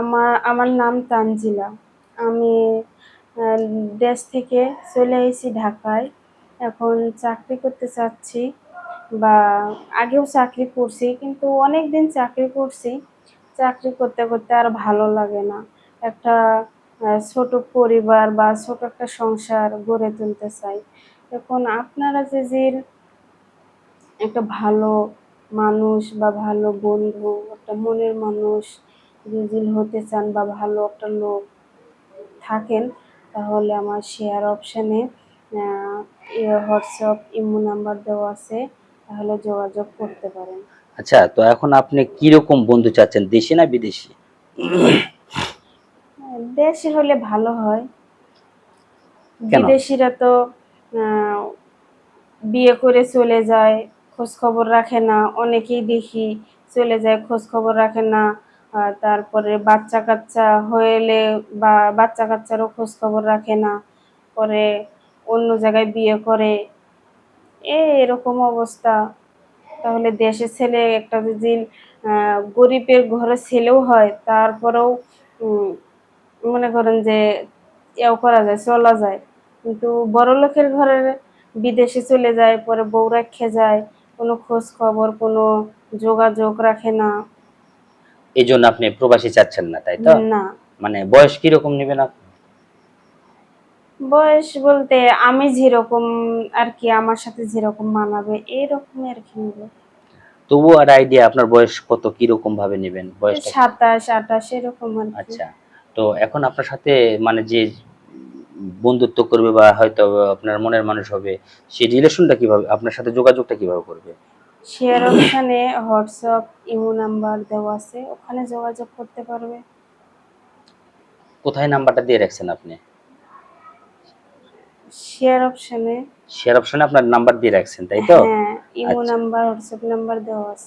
আমার আমার নাম তানজিলা। আমি দেশ থেকে চলে এসেছি ঢাকায়। এখন চাকরি করতে চাচ্ছি বা আগেও চাকরি করছি, কিন্তু অনেক দিন চাকরি করছি। চাকরি করতে করতে আর ভালো লাগে না। একটা ছোট পরিবার বা ছোট একটা সংসার গড়ে তুলতে চাই। এখন আপনারা যে যে একটা ভালো মানুষ বা ভালো বন্ধু, একটা মনের মানুষ যদি হতে চান বা ভালো একটা লোক থাকেন তাহলে আমার শেয়ার অপশানে হোয়াটসঅ্যাপ ইমো নাম্বার দেওয়া আছে তাহলে যোগাযোগ করতে পারেন। আচ্ছা তো এখন আপনি কীরকম বন্ধু চাচ্ছেন দেশি না বিদেশি? দেশি হলে ভালো হয়? বিদেশিরা তো বিয়ে করে চলে যায় খোঁজ খবর রাখে না অনেকেই দেখি চলে যায় খোঁজ খবর রাখে না। তারপরে বাচ্চা কাচ্চা হয়েলে বা বাচ্চা কাচ্চারও খোঁজ খবর রাখে না, পরে অন্য জায়গায় বিয়ে করে। এরকম অবস্থা। তাহলে দেশের ছেলে একটা যদি গরিবের ঘরে ছেলেও হয়, তারপরেও মনে করেন যে এও করা যায়, চলা যায়। কিন্তু বড় লোকের ঘরের বিদেশে চলে যায়, পরে বউ রেখে যায়, কোনো খোঁজ খবর কোনো যোগাযোগ রাখে না। এই জন্য আপনি প্রবাসী চাচ্ছেন না তাই তো? না। মানে বয়স কীরকম নেবেন আপনি? বয়স বলতে আমি যেরকম আর কি আমার সাথে যেরকম মানাবে এইরকম আর কি নেব। তবু আর আইডিয়া আপনার বয়স কত কীরকম ভাবে নেবেন? বয়স সাতাশ আঠাশ এরকম আর আচ্ছা। তো এখন আপনার সাথে মানে যে বন্ধুত্ব করবে বা হয়তো আপনার মনের মানুষ হবে সেই রিলেশনটা কীভাবে আপনার সাথে যোগাযোগটা কীভাবে করবে? শেয়ার অপশানে হোয়াটসঅ্যাপ ইমো নাম্বার দেওয়া আছে। ওখানে যোগাযোগ করতে পারবে। কোথায় নাম্বারটা দিয়ে রাখছেন আপনি? শেয়ার অপশানে শেয়ার অপশানে আপনার নাম্বার দিয়ে রাখছেন তাই তো? হ্যাঁ ইমো। নাম্বার হোয়াটসঅ্যাপ নাম্বার দেওয়া আছে।